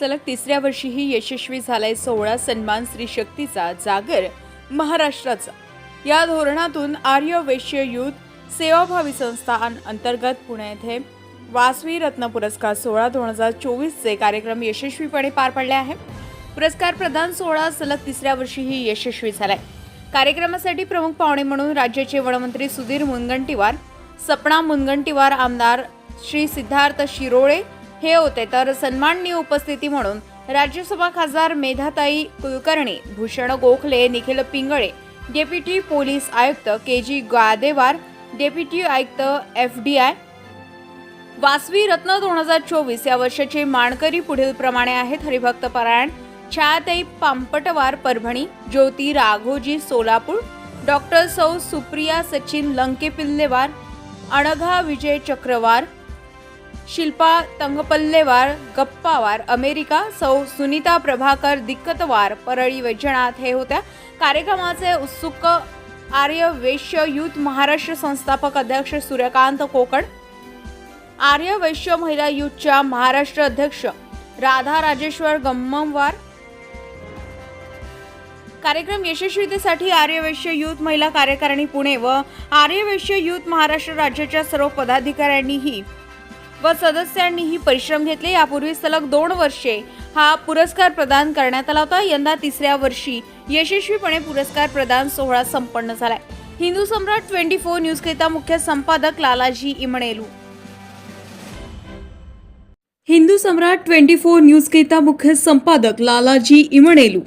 सलग तिसऱ्या वर्षीही यशस्वी झालाय सोहळा सन्मान स्त्री शक्तीचा जागर महाराष्ट्राचा. या धोरणातून आर्य वैश्य युथ सेवाभावी संस्था अंतर्गत पुणे येथे वासवी रत्न पुरस्कार सोहळा दोन हजार चोवीसचे कार्यक्रम यशस्वीपणे पार पडले आहे. पुरस्कार प्रदान सोहळा सलग तिसऱ्या वर्षीही यशस्वी झालाय. कार्यक्रमासाठी प्रमुख पाहुणे म्हणून राज्याचे वनमंत्री सुधीर मुनगंटीवार सपना मुनगंटीवार आमदार श्री सिद्धार्थ शिरोळे हे होते तर सन्माननीय उपस्थिती म्हणून राज्यसभा खासदार मेधाताई कुलकर्णी भूषण गोखले निखिल पिंगळे डेप्युटी पोलीस आयुक्त के जी गादेवार डेप्युटी आयुक्त F D I. Vasavi Ratna दोन हजार चोवीस या वर्षाचे मानकरी पुढील प्रमाणे आहेत हरिभक्त परायण छायाताई पांपटवार परभणी ज्योती राघोजी सोलापूर डॉक्टर सौ सुप्रिया सचिन लंके पिल्लेवार अणघा विजय चक्रवार शिल्पा तंगपल्लेवार गप्पावार अमेरिका सौ सुनीता प्रभाकर दिक्कतवार परळी वैजनाथ हे होत्या. कार्यक्रमाचे उत्सुक आर्य वैश्य युथ महाराष्ट्र संस्थापक अध्यक्ष सूर्यकांत कोकण. आर्य वैश्य महिला युथच्या महाराष्ट्र अध्यक्ष राधा राजेश्वर गम्मवार कार्यक्रम यशस्वीतेसाठी आर्यवैश्य यूथ युथ महिला कार्यकारिणी पुणे व आर्यवैश्य यूथ युथ महाराष्ट्र राज्याच्या सर्व पदाधिकाऱ्यांनीही व सदस्यांनीही परिश्रम घेतले. यापूर्वी सलग दोन वर्षे हा पुरस्कार प्रदान करण्यात आला होता. यंदा तिसऱ्या वर्षी यशस्वीपणे पुरस्कार प्रदान सोहळा संपन्न झालाय. हिंदू सम्राट ट्वेंटी फोर न्यूजकरिता मुख्य संपादक लालाजी इमणेलू. हिंदू सम्राट ट्वेंटी फोर न्यूजकरिता मुख्य संपादक लालाजी इमणेलू.